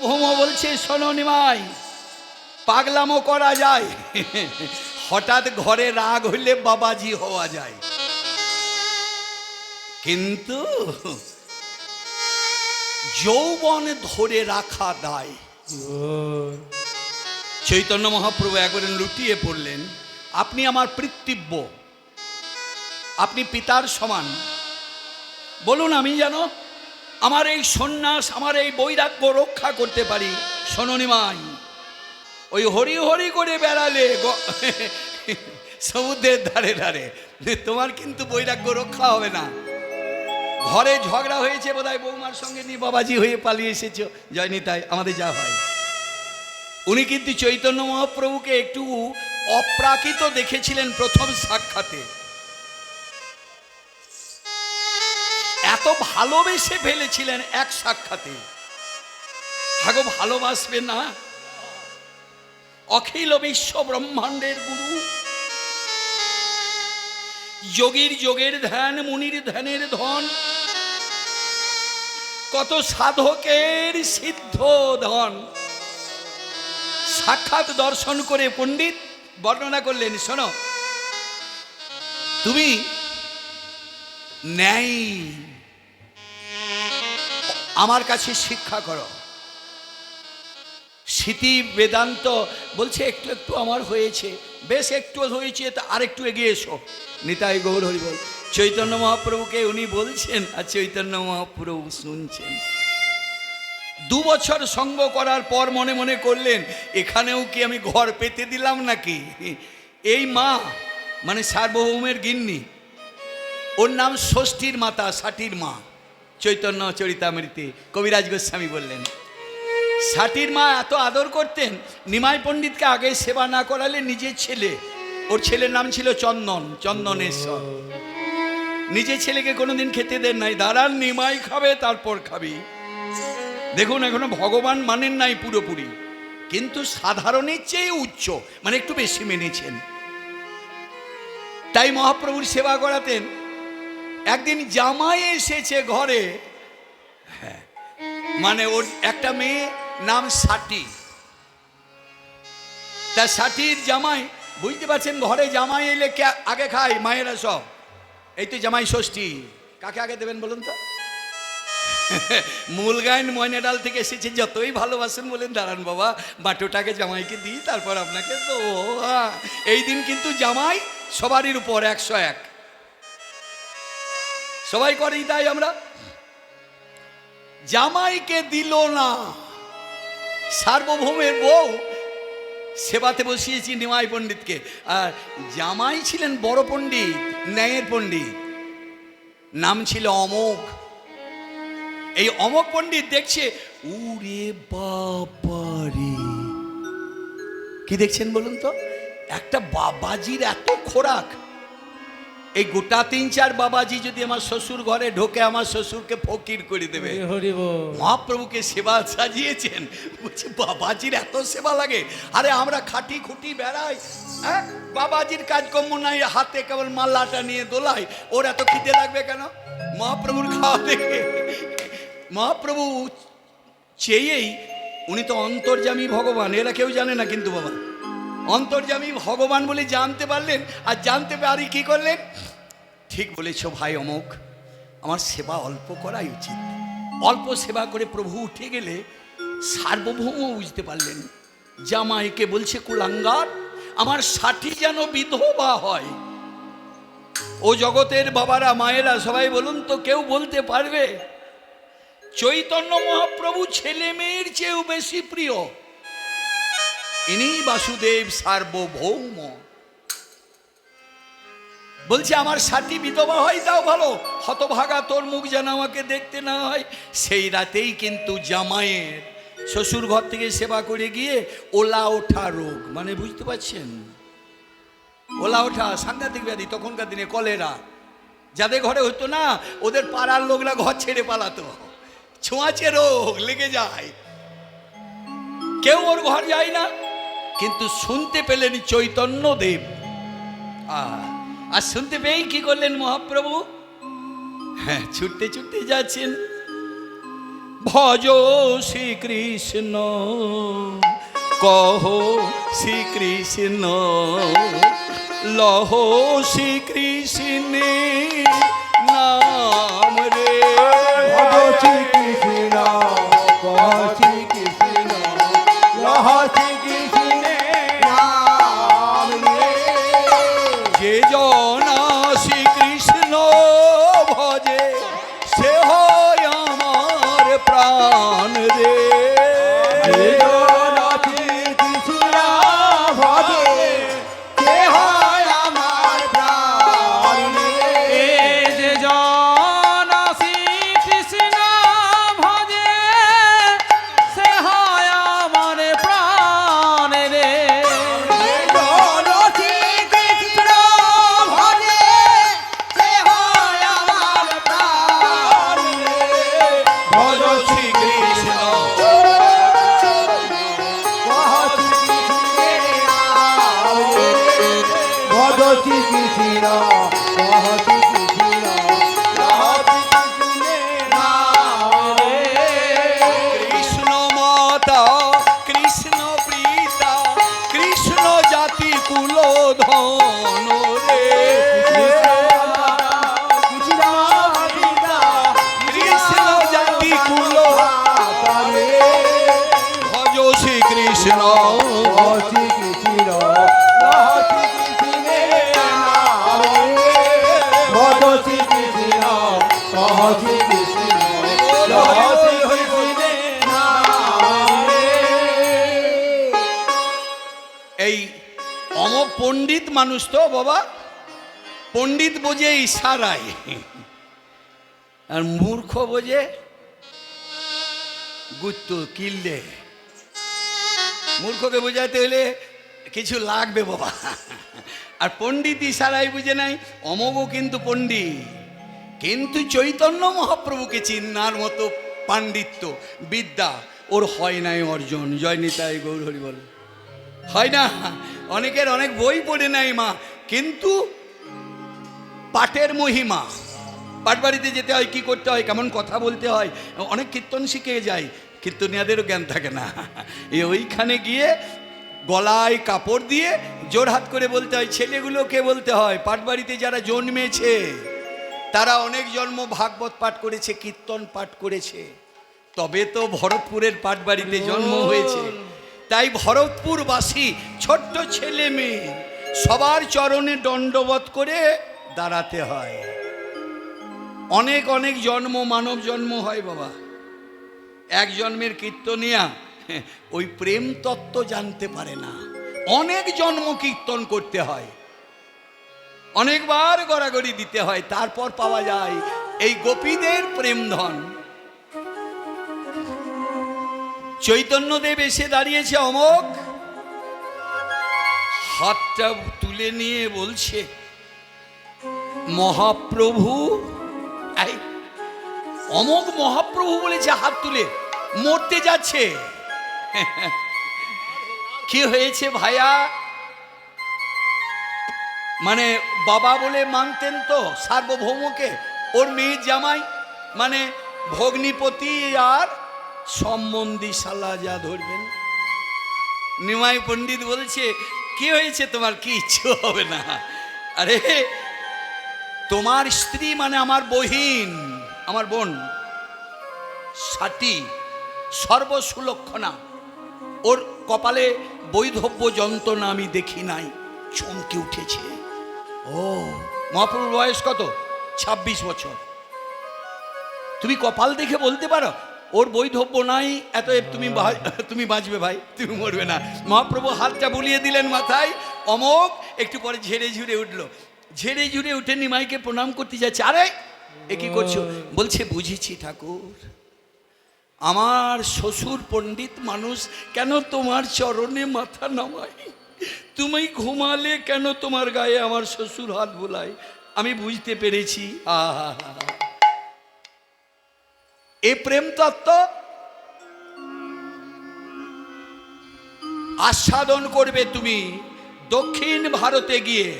ভৌম বলছে, শোনো পাগলামো করা যায়। হঠাৎ ঘরে রাগ হইলে বাবাজি হওয়া যায়। কিন্তু যৌবন ধরে রাখা দায়। চৈতন্য মহাপ্রভু একবারে লুটিয়ে পড়লেন, আপনি আমার পৃথিব্য আপনি পিতার সমান। বলুন আমি যেন আমার এই সন্ন্যাস, আমার এই বৈরাগ্য রক্ষা করতে পারি। শোনিমাই ওই হরি হরি করে বেড়ালে সমুদ্রের ধারে ধারে। তোমার কিন্তু বৈরাগ্য রক্ষা হবে না। ঘরে ঝগড়া হয়েছে বোধহয় বৌমার সঙ্গে নিয়ে বাবাজি হয়ে পালিয়ে এসেছ। জয়নি তাই, আমাদের যা হয়। উনি কিন্তু চৈতন্য মহাপ্রভুকে একটু অপ্রাকৃত দেখেছিলেন প্রথম সাক্ষাতে। এত ভালোবেসে ফেলেছিলেন এক সাক্ষাতে। হাগো ভালোবাসবে না? অখিল বিশ্ব ব্রহ্মাণ্ডের গুরু। যোগীর যোগের ধ্যান, মুনির ধ্যানের ধন। কত সাধকের সিদ্ধ ধন। সাক্ষাৎ দর্শন করে পণ্ডিত বর্ণনা করলেন, শোনো। তুমি ন্যায় আমার কাছে শিক্ষা করো। স্মৃতি বেদান্ত বলছে, একটু একটু আমার হয়েছে, বেশ একটু হয়েছে, তা আরেকটু এগিয়ে এসো। নিতাই গৌর হরি বল, চৈতন্য মহাপ্রভুকে উনি বলছেন আর চৈতন্য মহাপ্রভু শুনছেন। দু বছর সঙ্গ করার পর মনে মনে করলেন, এখানেও কি আমি ঘর পেতে দিলাম নাকি? এই মা মানে সার্বভৌমের গিন্নি, ওর নাম ষষ্ঠীর মাতা ষাটির মা। চৈতন্য চরিতামৃতে। কবিরাজ গোস্বামী বললেন ষাটির মা এত আদর করতেন, নিমাই পণ্ডিতকে আগে সেবা না করালে নিজের ছেলে। ওর ছেলের নাম ছিল চন্দন, চন্দনেশ্বর। নিজের ছেলেকে কোনোদিন খেতে দেন নাই। দাঁড়ান, নিমাই খাবে, তারপর খাবি। দেখুন, এখনও ভগবান মানেন নাই পুরোপুরি। কিন্তু সাধারণের চেয়ে উচ্চ মানে একটু বেশি মেনেছেন। তাই মহাপ্রভুর সেবা করাতেন একদিন জামাই এসেছে ঘরে। হ্যাঁ, মানে ওর একটা মেয়ে নাম সাটি। তা সাটির জামাই বুঝতে পারছেন ঘরে জামাই এলে কে আগে খায়? মায়েরা সব। এই তো জামাই ষষ্ঠী। কাকে আগে দেবেন বলুন তো? মূল গায়ন ময়নাডাল থেকে এসেছে। যতই ভালোবাসেন বলেন দাঁড়ান বাবা বাটোটাকে জামাইকে দিই তারপর আপনাকে তো এই দিন কিন্তু জামাই সবারই উপর একশো এক। সবাই করেই তাই আমরা। জামাইকে দিল না। সার্বভৌমের বউ সেবাতে বসিয়েছি নিমাই পণ্ডিতকে। আর জামাই ছিলেন বড় পণ্ডিত, ন্যায়ের পণ্ডিত। নাম ছিল অমোঘ। এই অমক পণ্ডিত দেখছে, উরে বাবারে কি দেখছেন বলুন তো? একটা বাবাজির এত খোরাক। এই গোটা তিন চার বাবাজি যদি আমার শ্বশুর ঘরে ঢোকে আমার শ্বশুরকে ফকির করে দেবে। মহাপ্রভুকে সেবা সাজিয়েছেন। বলছে বাবাজির এত সেবা লাগে। আরে আমরা খাটি খুটি বেড়াই হ্যাঁ? বাবাজির কাজকর্ম নাই হাতে কেবল মাল্লাটা নিয়ে দোলাই ওর এত খিদে লাগবে কেন? মহাপ্রভুর খাওয়া দেখে মহাপ্রভু চেয়েই উনি তো অন্তর্জামী ভগবান এরা কেউ জানে না কিন্তু বাবা। অন্তর্জামী ভগবান বলে জানতে পারলেন, আর জানতে পারি কি করলেন? ঠিক বলেছ ভাই অমুক, আমার সেবা অল্প করাই উচিত। অল্প সেবা করে প্রভু উঠে গেলে সার্বভৌম বুঝতে পারলেন, জামাইকে বলছে, কুলাঙ্গার, আমার ষাটি যেন বিধবা হয়। ও জগতের বাবারা, মায়েরা, সবাই বলুন তো, কেউ বলতে পারবে? চৈতন্য মহাপ্রভু ছেলে মেয়ের চেয়েও বেশি প্রিয়। ইনি বাসুদেব সার্বভৌম। বলছে, আমার সাথী বিধবা হয়, তাও ভালো। হতভাগা তোর মুখ যেন আমাকে দেখতে না হয়। সেই রাতেই কিন্তু জামাইয়ের শ্বশুর ঘর থেকে সেবা করে গিয়ে ওলা ওঠা রোগ। মানে বুঝতে পারছেন? ওলা ওঠা, সাংঘাতিক ব্যাধি, তখনকার দিনে কলেরা। যাদের ঘরে হতো না, ওদের পাড়ার লোকরা ঘর ছেড়ে পালাতো। ছোঁয়াচে রোগ, লেগে যায়। কেউ ওর ঘর যায় না। কিন্তু শুনতে পেলেন চৈতন্য দেব। আর শুনতে পেয়েই কি করলেন মহাপ্রভু? হ্যাঁ ছুটতে ছুটতে যাচ্ছেন। ভজ শ্রীকৃষ্ণ, কহ শ্রীকৃষ্ণ, লহ শ্রীকৃষ্ণ নাম রে। ভজছি কৃষ্ণ এই অমক পণ্ডিত মানুষ তো বাবা। পণ্ডিত বোঝে ইশারায়। আর মূর্খ বোঝে, গুত্ত কিল্লে মূর্খকে বোঝাতে হলে কিছু লাগবে বাবা। আর পণ্ডিত ইশারায় বুঝে নাই অমগও কিন্তু পণ্ডিত। কিন্তু চৈতন্য মহাপ্রভুকে চিন্নার মতো পাণ্ডিত্য, বিদ্যা ওর হয় নাই অর্জন। জয় নিতাই গৌর হরি বল। হয় না। অনেকের অনেক বই পড়ে নাই মা, কিন্তু পাটের মহিমা। পাটবাড়িতে যেতে হয়, কি করতে হয়, কেমন কথা বলতে হয়, অনেক কীর্তন শিখে যায় কীর্তনিয়াদেরও জ্ঞান থাকে না। এ ওইখানে গিয়ে গলায় কাপড় দিয়ে জোর হাত করে বলতে হয়, ছেলেগুলোকে বলতে হয় পাটবাড়িতে যারা জন্মেছে, তারা অনেক জন্ম ভাগবত পাঠ করেছে, কীর্তন পাঠ করেছে। তবে তো ভরতপুরের পাটবাড়িতে জন্ম হয়েছে। তাই ভরতপুরবাসী, ছোট্ট ছেলে মেয়ে, সবার চরণে দণ্ডবত করে দাঁড়াতে হয়। অনেক অনেক জন্ম, মানব জন্ম হয় বাবা। এক জন্মের কীর্তনিয়া, ওই প্রেম তত্ত্ব জানতে পারে না। অনেক জন্ম কীর্তন করতে হয়। অনেকবার গড়াগড়ি দিতে হয়, তারপর পাওয়া যায় এই গোপীদের প্রেমধন। চৈতন্যদেব এসে দাঁড়িয়েছে অমক হাতটা তুলে নিয়ে বলছে, মহাপ্রভু অমক মহাপ্রভু বলেছে হাত তুলে, মরতে যাচ্ছে। কি হয়েছে ভাইয়া মানে বাবা বলে মানতেন তো সার্বভৌমকে, ওর মেয়ের জামাই মানে ভগ্নিপতি আর সম্বন্ধী শালা যা ধরবেন। নিমাই পণ্ডিত বলছে, কি হয়েছে তোমার? কি ইচ্ছে হবে না? আরে, তোমার স্ত্রী মানে আমার বহিন, আমার বোন। সাটি সর্বসুলক্ষণা। ওর কপালে বৈধব্য যন্ত্রণা আমি দেখি নাই, চমকে উঠেছে। ও মহাপ্রভুর বয়স কত? ২৬ বছর। তুমি কপাল দেখে বলতে পারো? ওর বৈধব্য নাই এত তুমি তুমি বাঁচবে ভাই, তুমি মরবে না। মহাপ্রভু হাতটা বুলিয়ে দিলেন মাথায় অমোক একটু পরে ঝেড়ে ঝুড়ে উঠল। ঝেড়ে ঝুড়ে উঠে নিমাইকে প্রণাম করতে যাচ্ছে, আরে, এ কি করছ? বলছে, বুঝেছি ঠাকুর, আমার শ্বশুর পণ্ডিত মানুষ কেন তোমার চরণে মাথা নামায়? তুমি ঘুমালে কেন তোমার গায়ে আমার শ্বশুর হাত বোলায়? আমি বুঝতে পেরেছি আহা। এ প্রেম তত্ত্ব আস্বাদন করবে তুমি দক্ষিণ ভারতে গিয়ে।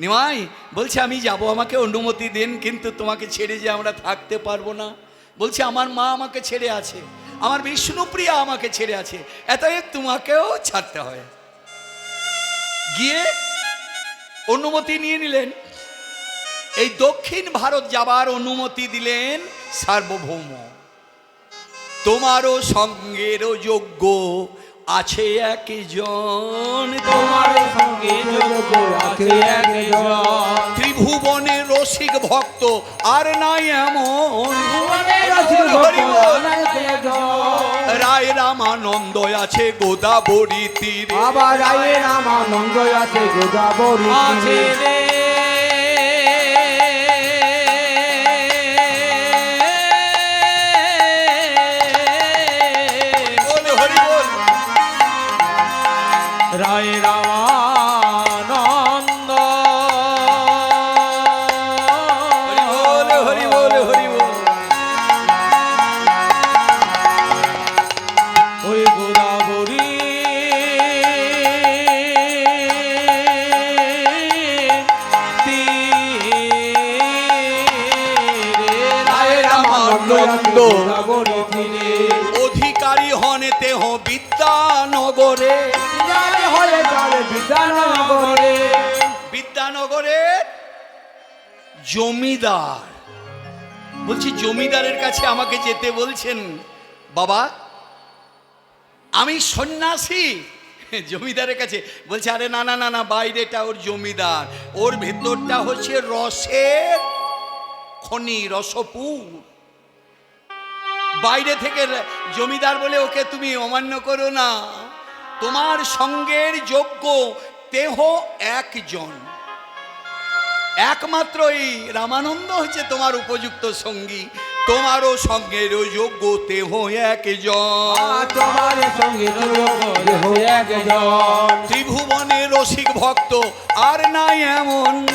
নিমাই, বলছে, আমি যাব, আমাকে অনুমতি দেন, কিন্তু তোমাকে ছেড়ে যে আমরা থাকতে পারব না। বলছে, আমার মা আমাকে ছেড়ে আছে, আমার বিষ্ণুপ্রিয়া আমাকে ছেড়ে আছে, এতএব তোমাকেও ছাড়তে হয়। গিয়ে অনুমতি নিয়ে নিলেন। এই দক্ষিণ ভারত যাবার অনুমতি দিলেন সার্বভৌম। তোমারও সঙ্গেরও যোগ্য আছে একজন। তোমার সঙ্গে যোগ্য আছে একজন। ত্রিভুবনে রসিক ভক্ত আর নাই এমন। রায় রামানন্দ আছে গোদাবরী তীরে। আবার রায়ে রামানন্দ আছে গোদাবরী আছে তীরে। জমিদার। বলছি, জমিদারের কাছে আমাকে যেতে বলছেন। বাবা, আমি সন্ন্যাসী। জমিদারের কাছে বলছে, আরে না না না না, বাইরেটা ওর জমিদার। ওর ভেতরটা হচ্ছে রসের খনি, রসপুর। বাইরে থেকে জমিদার বলে, ওকে তুমি অমান্য করো না। তোমার সঙ্গের যোগ্য দেহ একজন। একমাত্র এই রামানন্দ হচ্ছে তোমার উপযুক্ত সঙ্গী। তোমারও সঙ্গের যোগ্য দেহ একজন। তোমার সঙ্গে ত্রিভুবনে রসিক ভক্ত আর নাই এমন।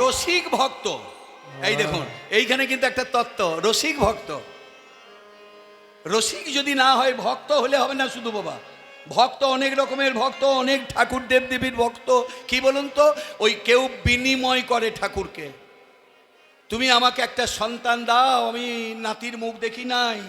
রসিক ভক্ত এই দেখুন এইখানে কিন্তু একটা তত্ত্ব রসিক ভক্ত। রসিক যদি না হয় ভক্ত হলে হবে না শুধু বাবা। ভক্ত, অনেক রকমের ভক্ত, অনেক ঠাকুর দেব দেবীর ভক্ত। কি বলুন তো? ওই কেউ বিনিময় করে ঠাকুরকে। তুমি আমাকে একটা সন্তান দাও, আমি নাতির মুখ দেখি নাই।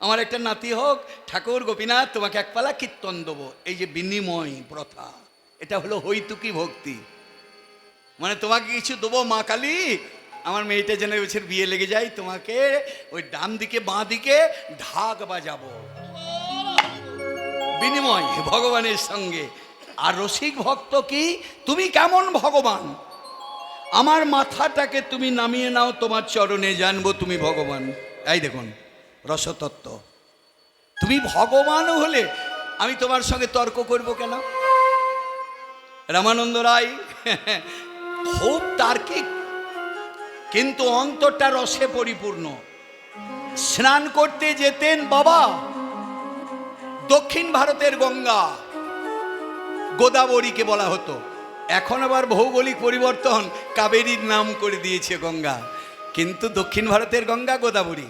আমার একটা নাতি হোক, ঠাকুর গোপীনাথ, তোমাকে একপালা কীর্তন দেবো। এই যে বিনিময় প্রথা, এটা হলো হৈতুকি ভক্তি। মানে তোমাকে কিছু দেবো, মা কালী, আমার মেয়েটা যেন বছর বিয়ে লেগে যায়, তোমাকে ওই ডান দিকে, বাঁ দিকে ঢাক বাজাবো। বিনিময় ভগবানের সঙ্গে। আর রসিক ভক্ত কি? তুমি কেমন ভগবান? আমার মাথাটাকে তুমি নামিয়ে নাও, তোমার চরণে জানব তুমি ভগবান। এই দেখুন, রসতত্ত্ব। তুমি ভগবান হলে আমি তোমার সঙ্গে তর্ক করব কেন? রামানন্দ রায়, খুব তার্কিক, কিন্তু অন্তরটা রসে পরিপূর্ণ। স্নান করতে যেতেন বাবা দক্ষিণ ভারতের গঙ্গা। গোদাবরীকে বলা হতো। এখন আবার ভৌগোলিক পরিবর্তন কাবেরীর নাম করে দিয়েছে গঙ্গা। কিন্তু দক্ষিণ ভারতের গঙ্গা গোদাবরী।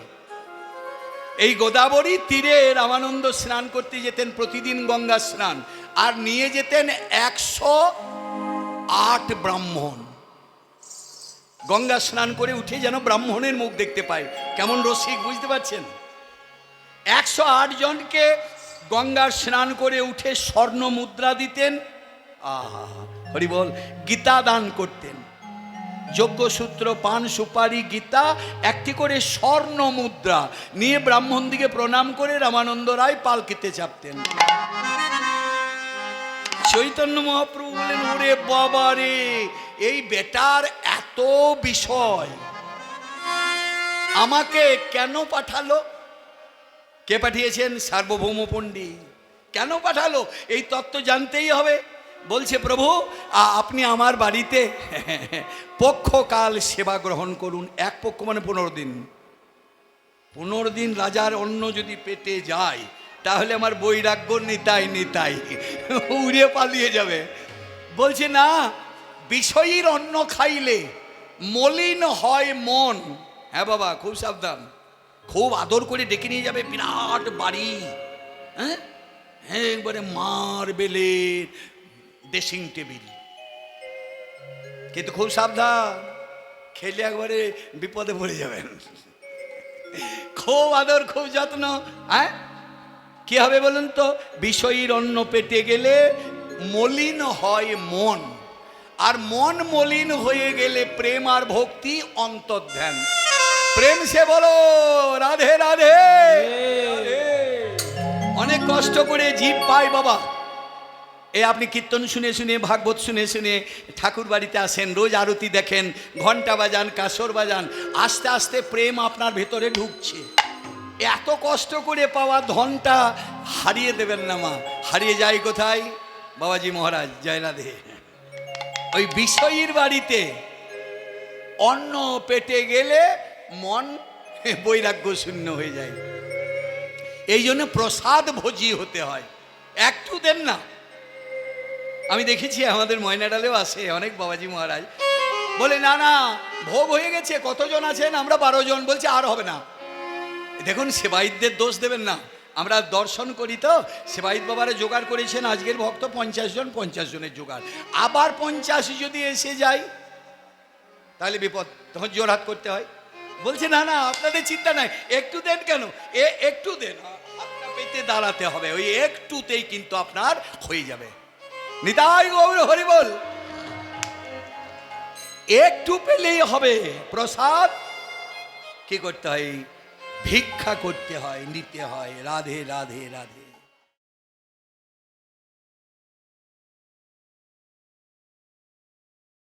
এই গোদাবরী তীরে রামানন্দ স্নান করতে যেতেন, প্রতিদিন গঙ্গা স্নান। আর নিয়ে যেতেন একশো আট ব্রাহ্মণ। গঙ্গা স্নান করে উঠে যেন ব্রাহ্মণের মুখ দেখতে পায়। কেমন রসিক, বুঝতে পারছেন? একশো আট জনকে গঙ্গার স্নান করে উঠে স্বর্ণ মুদ্রা দিতেন। হরি বল, গীতা দান করতেন। যজ্ঞসূত্র, পান সুপারি, গীতা, একটি করে স্বর্ণ মুদ্রা নিয়ে ব্রাহ্মণ দিকে প্রণাম করে রামানন্দ রায় পালকিতে চাপতেন। চৈতন্য মহাপ্রভু বলেন, ওরে বাবা রে, এই বেটার এত বিষয়। আমাকে কেন পাঠালো? কে পাঠিয়েছেন? সার্বভৌম পণ্ডিত। কেন পাঠালো? এই তত্ত্ব জানতেই হবে। বলছে, প্রভু আপনি আমার বাড়িতে পক্ষকাল সেবা গ্রহণ করুন, এক পক্ষ মানে পনেরো দিন। পনেরো দিন রাজার অন্ন যদি পেটে যায়, তাহলে আমার বৈরাগ্য নিতাই নিতাই উড়ে পালিয়ে যাবে। বলছে, না, বিষয়ীর অন্ন খাইলে মলিন হয় মন। হ্যাঁ বাবা, খুব সাবধান। খুব আদর করে ডেকে নিয়ে যাবে বিরাট বাড়ি। হ্যাঁ? হ্যাঁ একবারে মার্বেলের ড্রেসিং টেবিল। কিন্তু খুব সাবধান, খেলে একবারে বিপদে পড়ে যাবেন খুব আদর, খুব যত্ন হ্যাঁ? কি হবে বলুন তো? বিষয়ীর অন্ন পেটে গেলে মলিন হয় মন। আর মন মলিন হয়ে গেলে প্রেম আর ভক্তি অন্তর্ধ্যান। প্রেম সে বলো রাধে রাধে। অনেক কষ্ট করে জীব পায় বাবা। এ আপনি কীর্তন শুনে শুনে ভাগবত শুনে শুনে ঠাকুর বাড়িতে আসেন রোজ আরতি দেখেন ঘণ্টা বাজান কাসর বাজান আস্তে আস্তে প্রেম আপনার ভেতরে ঢুকছে। এত কষ্ট করে পাওয়া ধনটা হারিয়ে দেবেন না মা হারিয়ে যায় কোথায়? বাবাজি মহারাজ জয় রাধে। ওই বিষয়ীর বাড়িতে অন্ন পেটে গেলে মন বৈরাগ্য শূন্য হয়ে যায়। এই জন্য প্রসাদ ভোজি হতে হয়। একটু দেন না। আমি দেখেছি আমাদের ময়নাডালেও আসে, অনেক বাবাজি মহারাজ। বলে, না না, ভোগ হয়ে গেছে, কতজন আছেন? আমরা বারো জন। বলছে, আর হবে না। দেখুন সেবাইতদের দোষ দেবেন না। আমরা দর্শন করি তো সেবাইত বাবারা জোগাড় করেছেন, আজকের ভক্ত পঞ্চাশ জন, পঞ্চাশ জনের জোগাড়। আবার পঞ্চাশ যদি এসে যায়, তাহলে বিপদ, তখন জোরহাত করতে হয়। বলছে, না না, আপনাদের চিন্তা নাই। একটু দেন কেন? এ, একটু দেন। হাতটা পেতে দাঁড়াতে হবে। ওই একটুতেই কিন্তু আপনার হয়ে যাবে। নিতাই গৌর হরি বল। একটু পেলেই হবে। প্রসাদ কি করতে হয়? ভিক্ষা করতে হয়, নিতে হয়। রাধে রাধে রাধে।